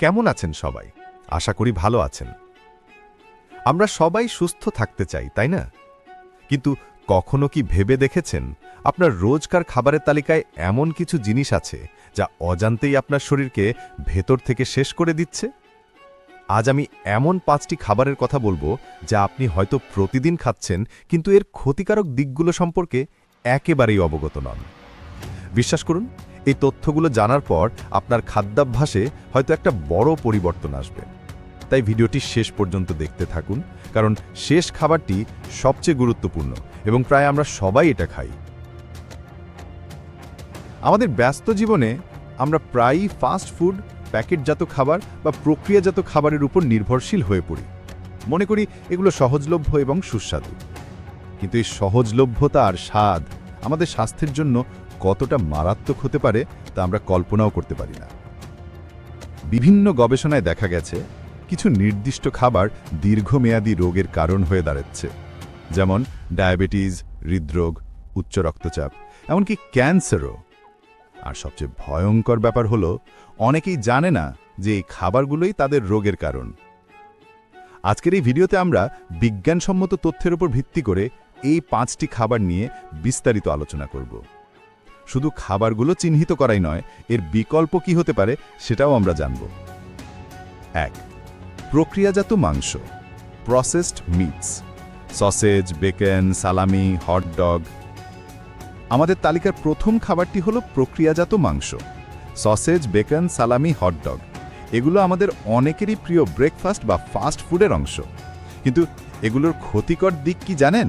কেমন আছেন সবাই? আশা করি ভালো আছেন। আমরা সবাই সুস্থ থাকতে চাই, তাই না? কিন্তু কখনো কি ভেবে দেখেছেন আপনার রোজকার খাবারের তালিকায় এমন কিছু জিনিস আছে যা অজান্তেই আপনার শরীরকে ভেতর থেকে শেষ করে দিচ্ছে? আজ আমি এমন পাঁচটি খাবারের কথা বলব যা আপনি হয়তো প্রতিদিন খাচ্ছেন, কিন্তু এর ক্ষতিকারক দিকগুলো সম্পর্কে একেবারেই অবগত নন। বিশ্বাস করুন এই তথ্যগুলো জানার পর আপনার খাদ্যাভ্যাসে হয়তো একটা বড় পরিবর্তন আসবে। তাই ভিডিওটি শেষ পর্যন্ত দেখতে থাকুন, কারণ শেষ খাবারটি সবচেয়ে গুরুত্বপূর্ণ এবং প্রায় আমরা সবাই এটা খাই। আমাদের ব্যস্ত জীবনে আমরা প্রায়ই ফাস্ট ফুড, প্যাকেটজাত খাবার বা প্রক্রিয়াজাত খাবারের উপর নির্ভরশীল হয়ে পড়ি। মনে করি এগুলো সহজলভ্য এবং সুস্বাদু। কিন্তু এই সহজলভ্যতা আর স্বাদ আমাদের স্বাস্থ্যের জন্য কতটা মারাত্মক হতে পারে তা আমরা কল্পনাও করতে পারি না। বিভিন্ন গবেষণায় দেখা গেছে, কিছু নির্দিষ্ট খাবার দীর্ঘমেয়াদী রোগের কারণ হয়ে দাঁড়াচ্ছে, যেমন ডায়াবেটিস, হৃদরোগ, উচ্চ রক্তচাপ, এমনকি ক্যান্সারও। আর সবচেয়ে ভয়ঙ্কর ব্যাপার হলো, অনেকেই জানে না যে এই খাবারগুলোই তাদের রোগের কারণ। আজকের এই ভিডিওতে আমরা বিজ্ঞানসম্মত তথ্যের উপর ভিত্তি করে এই পাঁচটি খাবার নিয়ে বিস্তারিত আলোচনা করব। শুধু খাবারগুলো চিহ্নিত করাই নয়, এর বিকল্প কি হতে পারে সেটাও আমরা জানব। এক, প্রক্রিয়াজাত মাংস processed meats sausage bacon salami hot dog আমাদের তালিকার প্রথম খাবারটি হলো প্রক্রিয়াজাত মাংস সসেজ বেকন সালামি হটডগ এগুলো আমাদের অনেকেরই প্রিয় ব্রেকফাস্ট বা ফাস্ট ফুডের অংশ। কিন্তু এগুলোর ক্ষতিকর দিক কি জানেন?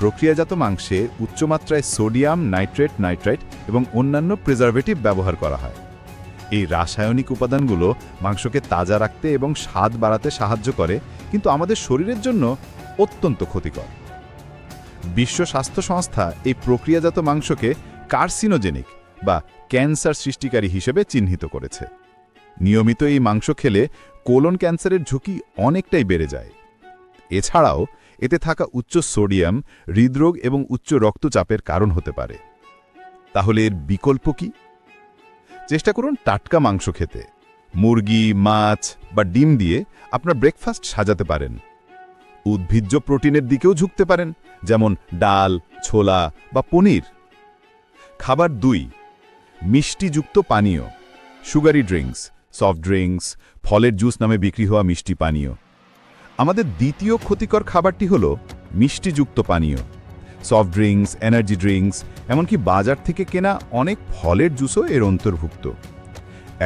প্রক্রিয়াজাত মাংসে উচ্চমাত্রায় সোডিয়াম, নাইট্রেট, নাইট্রাইট এবং অন্যান্য প্রিজারভেটিভ ব্যবহার করা হয়। এই রাসায়নিক উপাদানগুলো মাংসকে তাজা রাখতে এবং স্বাদ বাড়াতে সাহায্য করে, কিন্তু আমাদের শরীরের জন্য অত্যন্ত ক্ষতিকর। বিশ্ব স্বাস্থ্য সংস্থা এই প্রক্রিয়াজাত মাংসকে কার্সিনোজেনিক বা ক্যান্সার সৃষ্টিকারী হিসেবে চিহ্নিত করেছে। নিয়মিত এই মাংস খেলে কোলন ক্যান্সারের ঝুঁকি অনেকটাই বেড়ে যায়। এছাড়াও এতে থাকা উচ্চ সোডিয়াম, হৃদরোগ এবং উচ্চ রক্তচাপের কারণ হতে পারে। তাহলে এর বিকল্প কি? চেষ্টা করুন টাটকা মাংস খেতে। মুরগি, মাছ বা ডিম দিয়ে আপনার ব্রেকফাস্ট সাজাতে পারেন। উদ্ভিজ্জ প্রোটিনের দিকেও ঝুঁকতে পারেন, যেমন ডাল, ছোলা বা পনির। খাবার দুই, মিষ্টিযুক্ত পানীয়। সুগারি ড্রিঙ্কস, সফট ড্রিঙ্কস, ফলের জুস নামে বিক্রি হওয়া মিষ্টি পানীয়। আমাদের দ্বিতীয় ক্ষতিকর খাবারটি হল মিষ্টিযুক্ত পানীয়। সফট ড্রিঙ্কস এনার্জি ড্রিঙ্কস এমনকি বাজার থেকে কেনা অনেক ফলের জুসও এর অন্তর্ভুক্ত।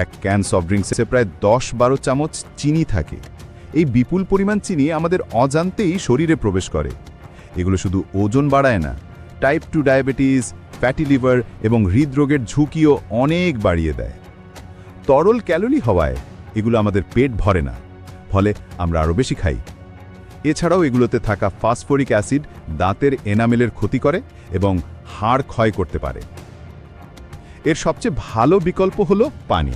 এক ক্যান সফট ড্রিঙ্কসে প্রায় দশ বারো চামচ চিনি থাকে। এই বিপুল পরিমাণ চিনি আমাদের অজান্তেই শরীরে প্রবেশ করে। এগুলো শুধু ওজন বাড়ায় না type two diabetes fatty liver এবং হৃদরোগের ঝুঁকিও অনেক বাড়িয়ে দেয়। তরল ক্যালোরি হওয়ায় এগুলো আমাদের পেট ভরে না। ফলে আমরা আরও বেশি খাই। এছাড়াও এগুলোতে থাকা ফসফরিক অ্যাসিড দাঁতের এনামেলের ক্ষতি করে এবং হাড় ক্ষয় করতে পারে। এর সবচেয়ে ভালো বিকল্প হল পানি।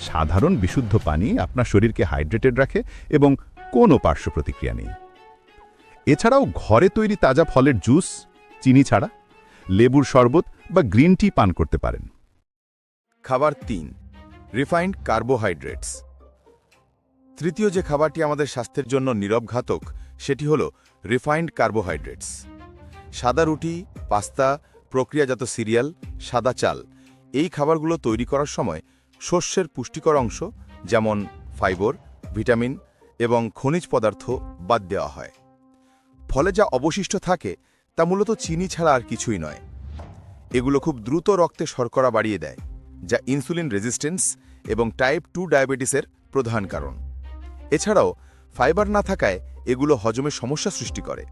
সাধারণ বিশুদ্ধ পানি আপনার শরীরকে হাইড্রেটেড রাখে এবং কোনো পার্শ্ব প্রতিক্রিয়া নেই। এছাড়াও ঘরে তৈরি তাজা ফলের জুস, চিনি ছাড়া লেবুর শরবত বা গ্রিন টি পান করতে পারেন। খাবার তিন, রিফাইন্ড কার্বোহাইড্রেটস। তৃতীয় যে খাবারটি আমাদের স্বাস্থ্যের জন্য নীরবঘাতক, সেটি হল রিফাইন্ড কার্বোহাইড্রেটস সাদা রুটি, পাস্তা, প্রক্রিয়াজাত সিরিয়াল, সাদা চাল। এই খাবারগুলো তৈরি করার সময় শস্যের পুষ্টিকর অংশ, যেমন ফাইবার ভিটামিন এবং খনিজ পদার্থ বাদ দেওয়া হয়। ফলে যা অবশিষ্ট থাকে, তা মূলত চিনি ছাড়া আর কিছুই নয়। এগুলো খুব দ্রুত রক্তে শর্করা বাড়িয়ে দেয়, যা ইনসুলিন রেজিস্ট্যান্স এবং টাইপ টু ডায়াবেটিসের প্রধান কারণ। এছাড়াও, ফাইবার না থাকায় এগুলো হজমের সমস্যা সৃষ্টি করে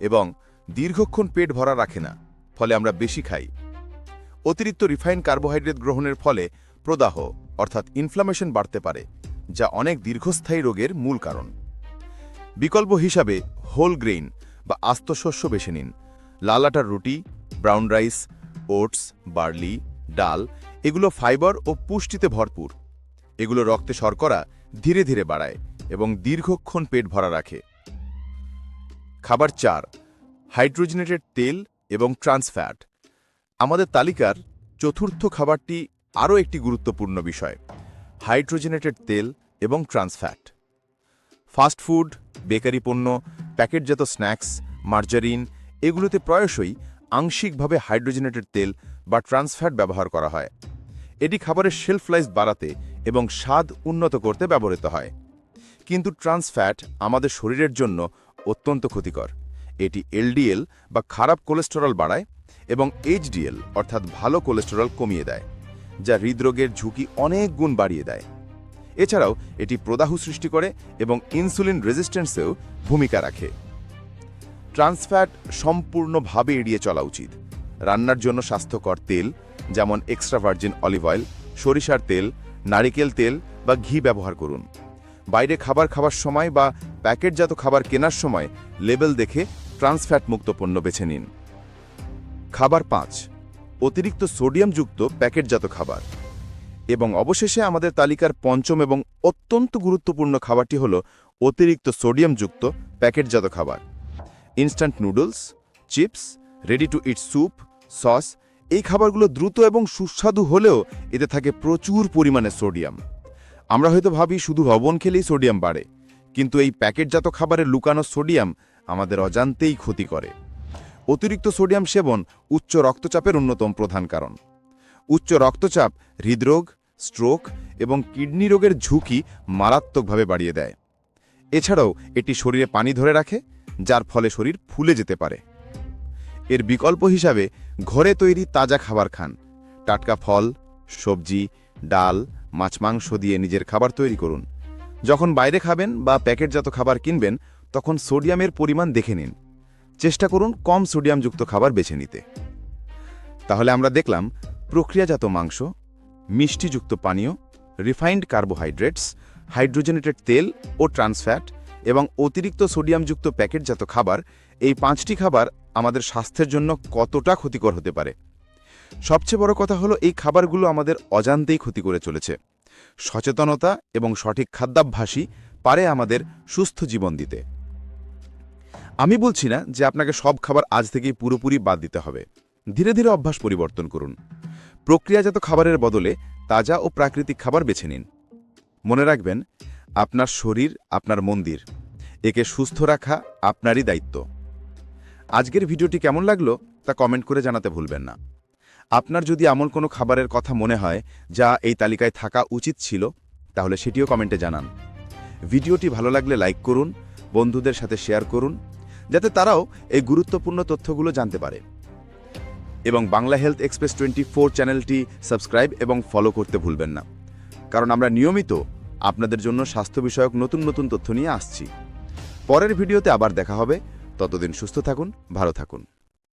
এবং দীর্ঘক্ষণ পেট ভরা রাখে না, ফলে আমরা বেশি খাই। অতিরিক্ত রিফাইন কার্বোহাইড্রেট গ্রহণের ফলে প্রদাহ, অর্থাৎ ইনফ্লামেশন বাড়তে পারে, যা অনেক দীর্ঘস্থায়ী রোগের মূল কারণ। বিকল্প হিসাবে হোল গ্রেইন বা আস্ত শস্য বেছে নিন। লাল আটার রুটি ব্রাউন রাইস ওটস বার্লি ডাল, এগুলো ফাইবার ও পুষ্টিতে ভরপুর। এগুলো রক্তে শর্করা ধীরে ধীরে বাড়ায় এবং দীর্ঘক্ষণ পেট ভরা রাখে। খাবার চার, হাইড্রোজেনেটেড তেল এবং ট্রান্সফ্যাট আমাদের তালিকার চতুর্থ খাবারটি আরও একটি গুরুত্বপূর্ণ বিষয়, হাইড্রোজেনেটেড তেল এবং ট্রান্সফ্যাট ফাস্টফুড বেকারি পণ্য, প্যাকেটজাত স্ন্যাক্স, মার্জারিন, এগুলোতে প্রায়শই আংশিকভাবে হাইড্রোজেনেটেড তেল বা ট্রান্সফ্যাট ব্যবহার করা হয়। এটি খাবারের শেলফ লাইফ বাড়াতে এবং স্বাদ উন্নত করতে ব্যবহৃত হয়। কিন্তু ট্রান্সফ্যাট আমাদের শরীরের জন্য অত্যন্ত ক্ষতিকর। এটি এলডিএল বা খারাপ কোলেস্টেরল বাড়ায় এবং এইচডিএল, অর্থাৎ ভালো কোলেস্টেরল কমিয়ে দেয়, যা হৃদরোগের ঝুঁকি অনেক গুণ বাড়িয়ে দেয়। এছাড়াও এটি প্রদাহ সৃষ্টি করে এবং ইনসুলিন রেজিস্ট্যান্সেও ভূমিকা রাখে। ট্রান্সফ্যাট সম্পূর্ণভাবে এড়িয়ে চলা উচিত। রান্নার জন্য স্বাস্থ্যকর তেল, যেমন এক্সট্রা ভার্জিন অলিভ অয়েল, সরিষার তেল নারিকেল তেল বা ঘি ব্যবহার করুন। বাইরে খাবার খাওয়ার সময় বা প্যাকেটজাত খাবার কেনার সময় লেবেল দেখে ট্রান্সফ্যাট মুক্ত পণ্য বেছে নিন। খাবার পাঁচ, অতিরিক্ত সোডিয়ামযুক্ত প্যাকেটজাত খাবার। এবং অবশেষে আমাদের তালিকার পঞ্চম এবং অত্যন্ত গুরুত্বপূর্ণ খাবারটি হল অতিরিক্ত সোডিয়ামযুক্ত প্যাকেটজাত খাবার। Instant noodles, chips ready to eat soup sauce এই খাবারগুলো দ্রুত এবং সুস্বাদু হলেও এতে থাকে প্রচুর পরিমাণে সোডিয়াম। আমরা হয়তো ভাবি শুধু লবণ খেলেই সোডিয়াম বাড়ে, কিন্তু এই প্যাকেটজাত খাবারের লুকানো সোডিয়াম আমাদের অজান্তেই ক্ষতি করে। অতিরিক্ত সোডিয়াম সেবন উচ্চ রক্তচাপের অন্যতম প্রধান কারণ। উচ্চ রক্তচাপ হৃদরোগ, স্ট্রোক এবং কিডনি রোগের ঝুঁকি মারাত্মকভাবে বাড়িয়ে দেয়। এছাড়াও এটি শরীরে পানি ধরে রাখে, যার ফলে শরীর ফুলে যেতে পারে। এর বিকল্প হিসাবে ঘরে তৈরি তাজা খাবার খান। টাটকা ফল, সবজি, ডাল, মাছ মাংস দিয়ে নিজের খাবার তৈরি করুন। যখন বাইরে খাবেন বা প্যাকেটজাত খাবার কিনবেন, তখন সোডিয়ামের পরিমাণ দেখে নিন। চেষ্টা করুন কম সোডিয়ামযুক্ত খাবার বেছে নিতে। তাহলে আমরা দেখলাম, প্রক্রিয়াজাত মাংস, মিষ্টিযুক্ত পানীয় রিফাইন্ড কার্বোহাইড্রেটস হাইড্রোজেনেটেড তেল ও ট্রান্সফ্যাট এবং অতিরিক্ত সোডিয়ামযুক্ত প্যাকেটজাত খাবার, এই পাঁচটি খাবার আমাদের স্বাস্থ্যের জন্য কতটা ক্ষতিকর হতে পারে। সবচেয়ে বড় কথা হলো এই খাবারগুলো আমাদের অজান্তেই ক্ষতি করে চলেছে। সচেতনতা এবং সঠিক খাদ্যাভ্যাসই পারে আমাদের সুস্থ জীবন দিতে। আমি বলছি না যে আপনাকে সব খাবার আজ থেকেই পুরোপুরি বাদ দিতে হবে। ধীরে ধীরে অভ্যাস পরিবর্তন করুন। প্রক্রিয়াজাত খাবারের বদলে তাজা ও প্রাকৃতিক খাবার বেছে নিন। মনে রাখবেন, আপনার শরীর আপনার মন্দির। একে সুস্থ রাখা আপনারই দায়িত্ব। আজকের ভিডিওটি কেমন লাগল তা কমেন্ট করে জানাতে ভুলবেন না। আপনার যদি এমন কোনো খাবারের কথা মনে হয় যা এই তালিকায় থাকা উচিত ছিল, তাহলে সেটিও কমেন্টে জানান। ভিডিওটি ভালো লাগলে লাইক করুন, বন্ধুদের সাথে শেয়ার করুন, যাতে তারাও এই গুরুত্বপূর্ণ তথ্যগুলো জানতে পারে। এবং বাংলা হেলথ এক্সপ্রেস টোয়েন্টি চ্যানেলটি সাবস্ক্রাইব এবং ফলো করতে ভুলবেন না। কারণ আমরা নিয়মিত আপনাদের জন্য স্বাস্থ্য বিষয়ক নতুন নতুন তথ্য নিয়ে আসছি। পরের ভিডিওতে আবার দেখা হবে। ততদিন সুস্থ থাকুন ভালো থাকুন।